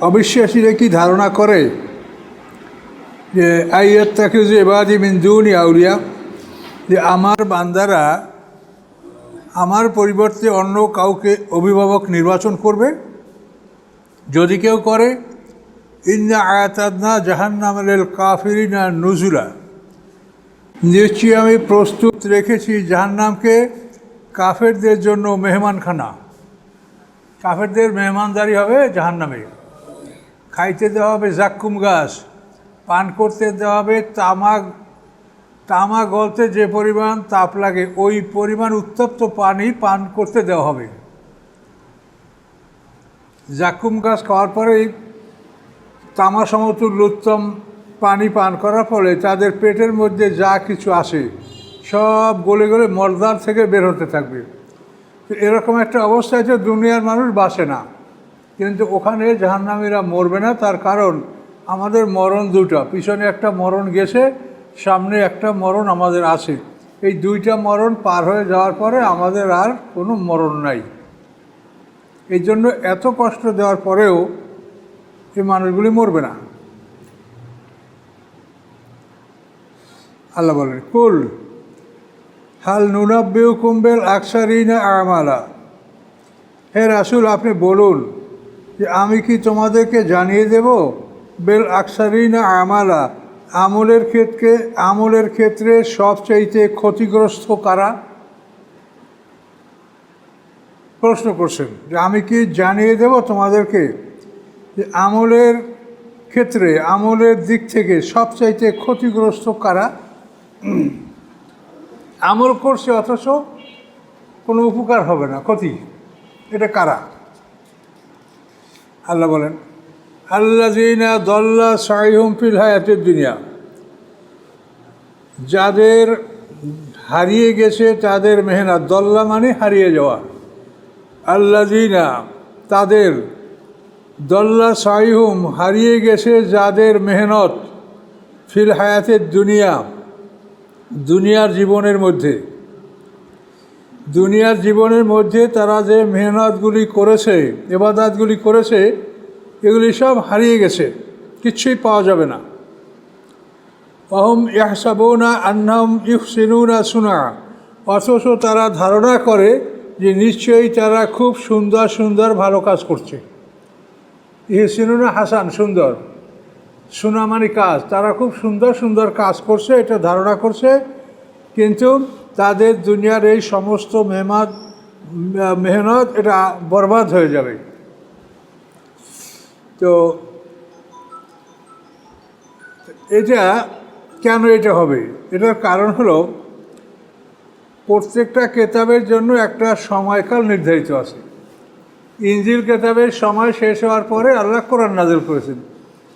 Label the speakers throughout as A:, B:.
A: অবিশ্বাসীরা কি ধারণা করে যে আইয়াত তাকে যে এবাদি মিন্দুনি আউলিয়া, যে আমার বান্দারা আমার পরিবর্তে অন্য কাউকে অভিভাবক নির্বাচন করবে? যদি কেউ করে, ইন্না আয়াতাদনা জাহান্নামের কাফিরিনা নজুলা। নিশ্চয়ই আমি প্রস্তুত রেখেছি জাহান্নামকে কাফেরদের জন্য মেহমানখানা। কাফেরদের মেহমানদারি হবে জাহান্নামে। খাইতে দেওয়া হবে জাক্কুম গাছ, পান করতে দেওয়া হবে তামাক তামা গলতে যে পরিমাণ তাপ লাগে, ওই পরিমাণ উত্তপ্ত পানি পান করতে দেওয়া হবে। জাক্কুম গাছ খাওয়ার পরেই তামা সমতুল্য উত্তম পানি পান করার ফলে তাদের পেটের মধ্যে যা কিছু আসে, সব গলে গলে মলদার থেকে বের হতে থাকবে। এরকম একটা অবস্থায় তো দুনিয়ার মানুষ বাসে না। কিন্তু ওখানে জাহান্নামীরা মরবে না, তার কারণ আমাদের মরণ দুটো পিছনে একটা মরণ গেছে, সামনে একটা মরণ আমাদের আছে। এই দুইটা মরণ পার হয়ে যাওয়ার পরে আমাদের আর কোনো মরণ নাই। এই জন্য এত কষ্ট দেওয়ার পরেও এই মানুষগুলি মরবে না। আল্লাহ বলেন, কুল, হাল নুনাব্বেউ কুম্বেল আকসারিনা আমালা। হে রাসুল, আপনি বলুন যে আমি কি তোমাদেরকে জানিয়ে দেব? বেল আকসারিনা আমালা, আমলের ক্ষেত্রে আমলের ক্ষেত্রে সবচাইতে ক্ষতিগ্রস্ত কারা? প্রশ্ন করছেন, যে আমি কি জানিয়ে দেব তোমাদেরকে? যে আমলের ক্ষেত্রে, আমলের দিক থেকে সবচাইতে ক্ষতিগ্রস্ত কারা? আমল করছে অথচ কোনো উপকার হবে না, ক্ষতি। এটা কারা? আল্লাহ বলেন আল্লাহ জিনা দল্লা সাইহুম ফিল হায়াতের দুনিয়া। যাদের হারিয়ে গেছে তাদের মেহনত, দল্লা মানে হারিয়ে যাওয়া। আল্লাহ জিনা তাদের দল্লা সাইহুম হারিয়ে গেছে যাদের মেহনত ফিল হায়াতের দুনিয়া, দুনিয়ার জীবনের মধ্যে। দুনিয়ার জীবনের মধ্যে তারা যে মেহনতগুলি করেছে এবাদাতগুলি করেছে, এগুলি সব হারিয়ে গেছে কিচ্ছুই পাওয়া যাবে না। অহম ইয়াহসাবনা আন্নাম ইহসিনুনা সুনা অথচ তারা ধারণা করে যে নিশ্চয়ই তারা খুব সুন্দর সুন্দর ভালো কাজ করছে। ইহসিনুনা হাসান, সুন্দর। সুনামানি কাজ। তারা খুব সুন্দর সুন্দর কাজ করছে, এটা ধারণা করছে। কিন্তু তাদের দুনিয়ার এই সমস্ত মেহমাদ, মেহনত এটা বরবাদ হয়ে যাবে। তো এটা কেন এটা হবে? এটার কারণ হলো প্রত্যেকটা কেতাবের জন্য একটা সময়কাল নির্ধারিত আছে। ইঞ্জিল কেতাবের সময় শেষ হওয়ার পরে আল্লাহ কোরআন নাজিল করেছেন।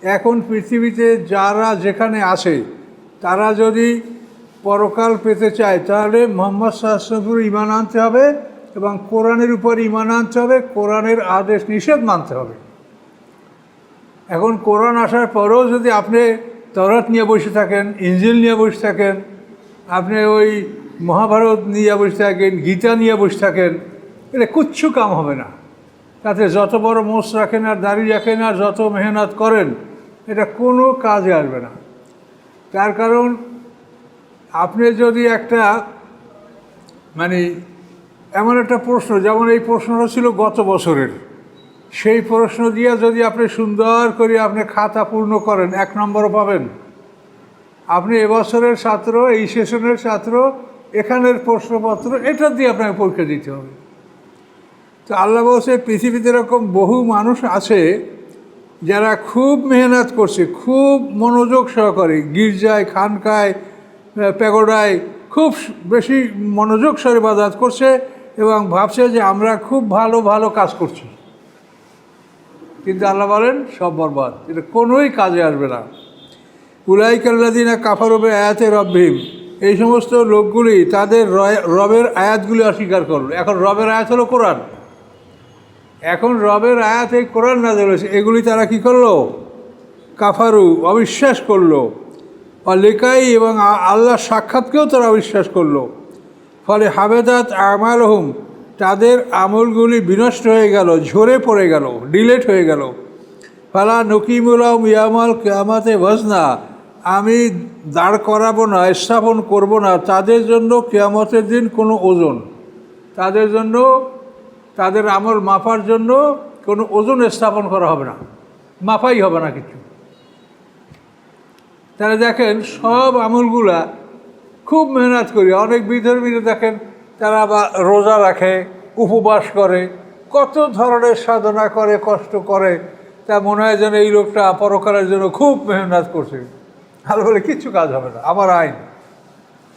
A: এখন পৃথিবীতে যারা যেখানে আসে তারা যদি পরকাল পেতে চায়, তাহলে মোহাম্মদ শাহসপুর ইমান আনতে হবে এবং কোরআনের উপর ইমান আনতে হবে, কোরআনের আদেশ নিষেধ মানতে হবে। এখন কোরআন আসার পরেও যদি আপনি তরত নিয়ে বসে থাকেন, ইঞ্জিল নিয়ে বসে থাকেন, আপনি ওই মহাভারত নিয়ে বসে থাকেন, গীতা নিয়ে বসে থাকেন, এটা কুচ্ছু কাম হবে না। তাতে যত বড় মোষ রাখেন আর দাড়ি রাখেন আর যত মেহনত করেন, এটা কোনো কাজে আসবে না। তার কারণ আপনি যদি একটা মানে এমন একটা প্রশ্ন, যেমন এই প্রশ্নটা ছিল গত বছরের, সেই প্রশ্ন দিয়ে যদি আপনি সুন্দর করে আপনি খাতা পূর্ণ করেন, এক নম্বরও পাবেন। আপনি এবছরের ছাত্র, এই সেশনের ছাত্র, এখানের প্রশ্নপত্র, এটা দিয়ে আপনাকে পরীক্ষা দিতে হবে। তো আল্লাহ বলছে, পৃথিবীতে এরকম বহু মানুষ আছে যারা খুব মেহনত করছে, খুব মনোযোগ সহকারে, গির্জায়, খানকায় প্যাগোডায় খুব বেশি মনোযোগ সরে বাজাত করছে এবং ভাবছে যে আমরা খুব ভালো ভালো কাজ করছি। কিন্তু আল্লাহ বলেন, সব বরবাদ। এটা কোনোই কাজে আসবে না। উলাই কাল্লাদিনা কাফারবে আয়াতে রব্ভীম এই সমস্ত লোকগুলি তাদের রবের আয়াতগুলি অস্বীকার করল। এখন রবের আয়াত হলো কোরআন। এখন রবের আয়াত এই কোরআন না হয়েছে। এগুলি তারা কি করল? কাফারু অবিশ্বাস করল। লেকাই এবং আল্লাহ সাক্ষাৎকেও তারা অবিশ্বাস করল। ফলে হাবেদাত আমাল হুম তাদের আমলগুলি বিনষ্ট হয়ে গেল, ঝরে পড়ে গেল, ডিলেট হয়ে গেল। ফালা নকিমুলাম ইয়ামাল কেয়ামাতে ভজনা আমি দাঁড় করাবো না, স্থাপন করব না, তাদের জন্য কেয়ামতের দিন কোনো ওজন। তাদের জন্য, তাদের আমল মাপার জন্য কোনো ওজন স্থাপন করা হবে না। মাপাই হবে না কিছু। তারা দেখেন সব আমলগুলা খুব মেহনত করি। অনেক বিধর্মীরা দেখেন তারা বা রোজা রাখে, উপবাস করে, কত ধরনের সাধনা করে, কষ্ট করে, তা মনে হয় যেন এই লোকটা পরকালের জন্য খুব মেহনত করছে। আর বলে কিচ্ছু কাজ হবে না, আমার আইন।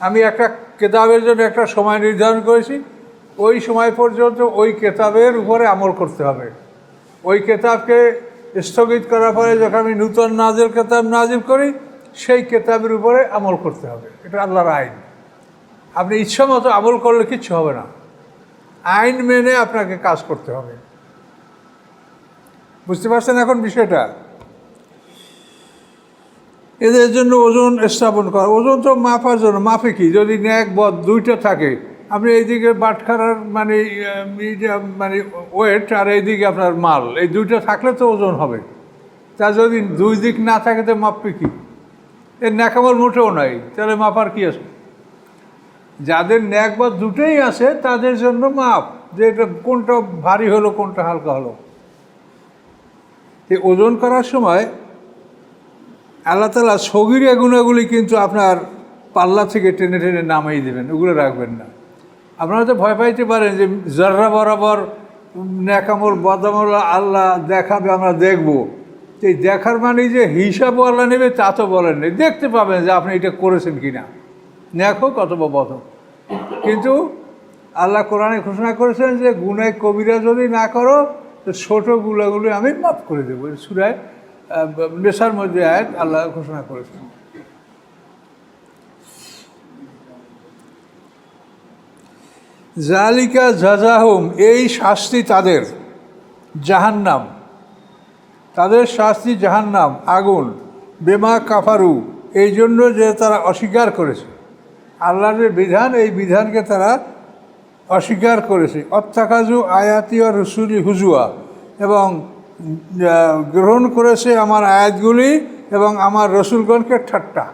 A: আমি একটা কেতাবের জন্য একটা সময় নির্ধারণ করেছি, ওই সময় পর্যন্ত ওই কেতাবের উপরে আমল করতে হবে। ওই কেতাবকে স্থগিত করার পরে যখন আমি নূতন নাজিল কেতাব নাজিল করি সেই কেতাবের উপরে আমল করতে হবে। এটা আল্লাহর আইন। আপনি ইচ্ছা মতো আমল করলে কিচ্ছু হবে না। আইন মেনে আপনাকে কাজ করতে হবে। বুঝতে পারছেন এখন বিষয়টা? এদের জন্য ওজন স্থাপন করা। ওজন তো মাপার জন্য। মাপে কি? যদি ন্যাক, বদ দুইটা থাকে, আপনি এইদিকে বাটখারার মানে মানে ওয়েট আর এইদিকে আপনার মাল। এই দুইটা থাকলে তো ওজন হবে। তা যদি দুই দিক না থাকে, তো মাপবে কি? এর ন্যাকামল মোটেও নাই। তাহলে মাপার কি আছে? যাদের ন্যাক বা দুটোই আছে, তাদের জন্য মাপ যে এটা কোনটা ভারী হলো, কোনটা হালকা হলো। এই ওজন করার সময় আল্লাহ তালা সগিরিয়া গুণাগুলি কিন্তু আপনার পাল্লা থেকে টেনে টেনে নামাই দেবেন, ওগুলো রাখবেন না। আপনারা তো ভয় পাইতে পারেন যে জর্রা বরাবর ন্যাকামল, বদামল আল্লাহ দেখাবে, আমরা দেখব। তো দেখার মানে যে হিসাবও আল্লাহ নেবে তা তো বলেন নেই। দেখতে পাবেন যে আপনি এটা করেছেন কি না হোক অথবা বধ কিন্তু আল্লাহ কোরআনে ঘোষণা করেছেন যে গুনায় কবিরা যদি না করো, তো ছোটো গুলাগুলি আমি মাফ করে দেবো। সুরায় নেশার মধ্যে আয়াত আল্লাহ ঘোষণা করেছেন। জালিকা জাজাহুম, এই শাস্তি তাদের। জাহান্নাম। তাদের শাস্তি জাহান্নাম, আগুন, বেমা, কাফারু, এই জন্য যে তারা অস্বীকার করেছে। আল্লাহর বিধান, এই বিধানকে তারা অস্বীকার করেছে। অত্যাকাজু আয়াতি ও রসুলি হুজুয়া, এবং গ্রহণ করেছে আমার আয়াতগুলি এবং আমার রসুলগণকে ঠাট্টা।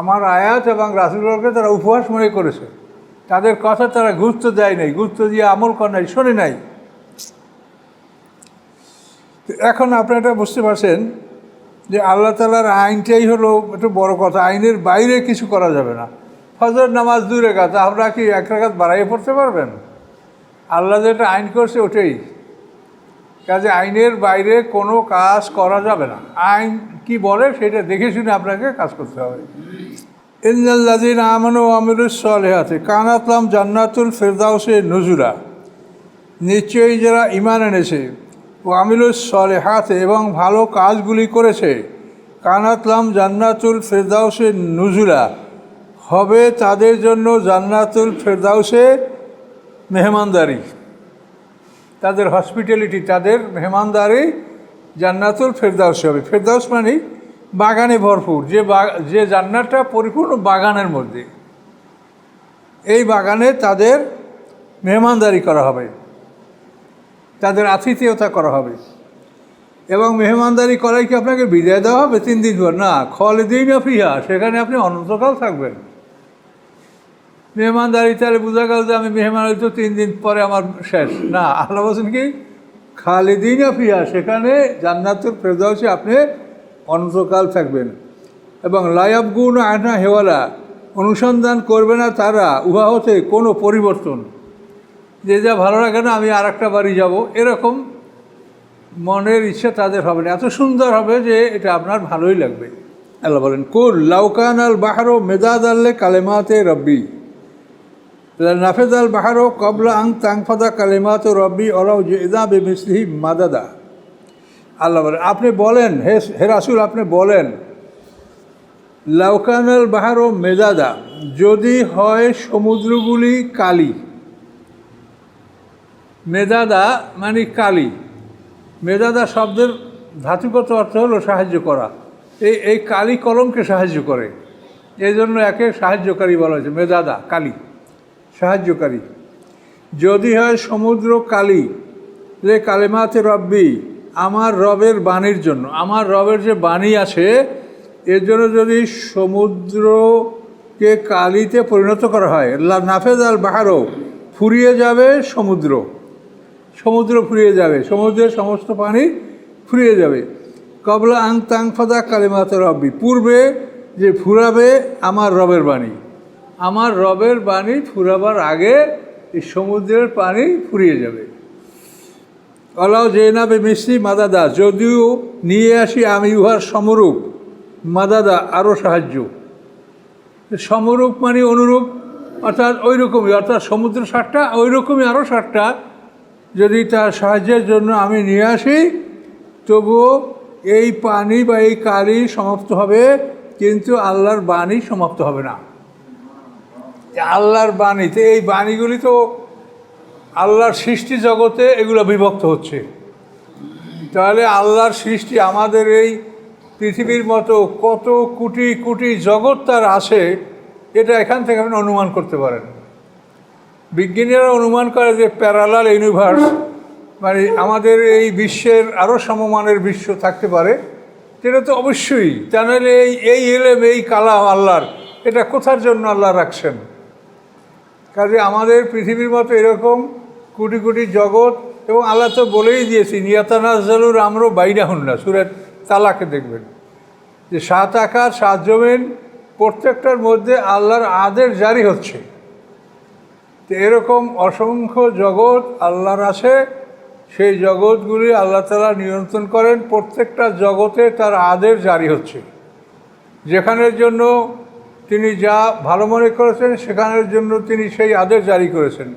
A: আমার আয়াত এবং রাসুলগণকে তারা উপহাস মনে করেছে। তাদের কথা তারা গুরুত্ব দেয় নাই, গুরুত্ব দিয়ে আমল করে নাই, শোনে নাই। এখন আপনারা এটা বুঝতে পারছেন যে আল্লাহ তালার আইনটাই হলো একটু বড় কথা, আইনের বাইরে কিছু করা যাবে না। ফজর নামাজ দূরে কথা আপনারা কি এক রাখাত বাড়াইয়ে পড়তে পারবেন? আল্লাহ যেটা আইন করছে ওটাই। কাজে আইনের বাইরে কোনো কাজ করা যাবে না। আইন কি বলে সেটা দেখে শুনে আপনাকে কাজ করতে হবে। ইন্দাল্লাদিন আমানু আমিরুস সালেহাতে কানাতলাম জান্নাতুল ফেরদাউসে নজুরা নিশ্চয়ই যারা ইমান এনেছে ও আমিলুস সলেহাতে এবং ভালো কাজগুলি করেছে। কানাতলাম জান্নাতুল ফেরদাউসে নুজুরা হবে তাদের জন্য জান্নাতুল ফেরদাউসে মেহমানদারি। তাদের হসপিটালিটি, তাদের মেহমানদারি জান্নাতুল ফেরদাউসে হবে। ফেরদাউস মানে বাগানে ভরপুর। যে যে জান্নাতটা পরিপূর্ণ বাগানের মধ্যে। এই বাগানে তাদের মেহমানদারি করা হবে। তাদের আতিথেয়তা করা হবে। এবং মেহমানদারি করাই কি আপনাকে বিদায় দেওয়া হবে তিন দিন পর? না, খলেদিন ফিহা, সেখানে আপনি অনন্তকাল থাকবেন। মেহমানদারি, তাহলে বোঝা গেল যে আমি মেহমানদারি তো তিন দিন পরে আমার শেষ। না, আল্লাহ বলছেন কি? খালিদিন ফিহা, সেখানে জান্নাতুল ফেরদাউসে আপনি অনন্তকাল থাকবেন। এবং লায়াব গুণ আয়না হেওয়ালা, অনুসন্ধান করবে না তারা উহা হতে কোনো পরিবর্তন। যে যা ভালো লাগে না, আমি আর একটা বাড়ি যাব। এরকম মনের ইচ্ছা তাদের হবে না। এত সুন্দর হবে যে এটা আপনার ভালোই লাগবে। আল্লাহ বলেন, কুল লাউকান আল বাহারো মেদাদ আল্লে কালেমাতে রব্বি। নাফেদ আল বাহারো কবলা আং তাংফাদা কালেমাত রব্বি ওরাও জেদা বেমিসলিহি মাদাদা। আল্লাহ বলেন, আপনি বলেন, হে হে রাসুল, আপনি বলেন লাউকানাল বাহারো মেদাদা যদি হয় সমুদ্রগুলি কালি। মেদাদা মানে কালী। মেদাদা শব্দের ধাতুগত অর্থ হলো সাহায্য করা। এই এই কালী কলমকে সাহায্য করে। এই জন্য একে সাহায্যকারী বলা হয়েছে মেদাদা কালী, সাহায্যকারী। যদি হয় সমুদ্র কালী লে কালেমাতে রব্বি, আমার রবের বাণীর জন্য, আমার রবের যে বাণী আছে এর জন্য যদি সমুদ্রকে কালিতে পরিণত করা হয় নাফেজ আল বাহারও ফুরিয়ে যাবে সমুদ্র। সমুদ্র ফুরিয়ে যাবে। সমুদ্রের সমস্ত পানি ফুরিয়ে যাবে। কবলা আং তাংফাদা কালিমাত রব্বি। পূর্বে যে ফুরাবে আমার রবের বাণী। আমার রবের বাণী ফুরাবার আগে এই সমুদ্রের পানি ফুরিয়ে যাবে। অলাও যে জেনাবে মিশ্রি মাদাদা। যদিও নিয়ে আসি আমি উহার সমরূপ, মাদাদা আরও সাহায্য। সমরূপ মানে অনুরূপ, অর্থাৎ ওই রকমই অর্থাৎ সমুদ্র সারটা ওই রকমই আরও সারটা। যদি তার সাহায্যের জন্য আমি নিয়ে আসি, তবুও এই পানি বা এই কালি সমাপ্ত হবে, কিন্তু আল্লাহর বাণী সমাপ্ত হবে না। আল্লাহর বাণী, তো এই বাণীগুলি তো আল্লাহর সৃষ্টি জগতে এগুলো বিভক্ত হচ্ছে। তাহলে আল্লাহর সৃষ্টি আমাদের এই পৃথিবীর মতো কত কোটি কোটি জগৎ তার আছে, এটা এখান থেকে আপনি অনুমান করতে পারেন। বিজ্ঞানীরা অনুমান করে যে প্যারালাল ইউনিভার্স মানে আমাদের এই বিশ্বের আরও সমমানের বিশ্ব থাকতে পারে, সেটা তো অবশ্যই। তা নাহলে এই এই এলেম, এই কালাম আল্লাহর, এটা কোথার জন্য আল্লাহ রাখছেন? কাজে আমাদের পৃথিবীর মতো এরকম কোটি কোটি জগৎ, এবং আল্লাহ তো বলেই দিয়েছি নিয়াতানাজালুর আমরও বাইরা হন না সুরের তালাকে দেখবেন। যে সাত আকার, সাত জমিন, প্রত্যেকটার মধ্যে আল্লাহর আদের জারি হচ্ছে। তো এরকম অসংখ্য জগৎ আল্লাহর আছে। সেই জগৎগুলি আল্লাহ তালা নিয়ন্ত্রণ করেন। প্রত্যেকটা জগতে তার আদেশ জারি হচ্ছে। যেখানের জন্য তিনি যা ভালো মনে করেছেন, সেখানের জন্য তিনি সেই আদেশ জারি করেছেন।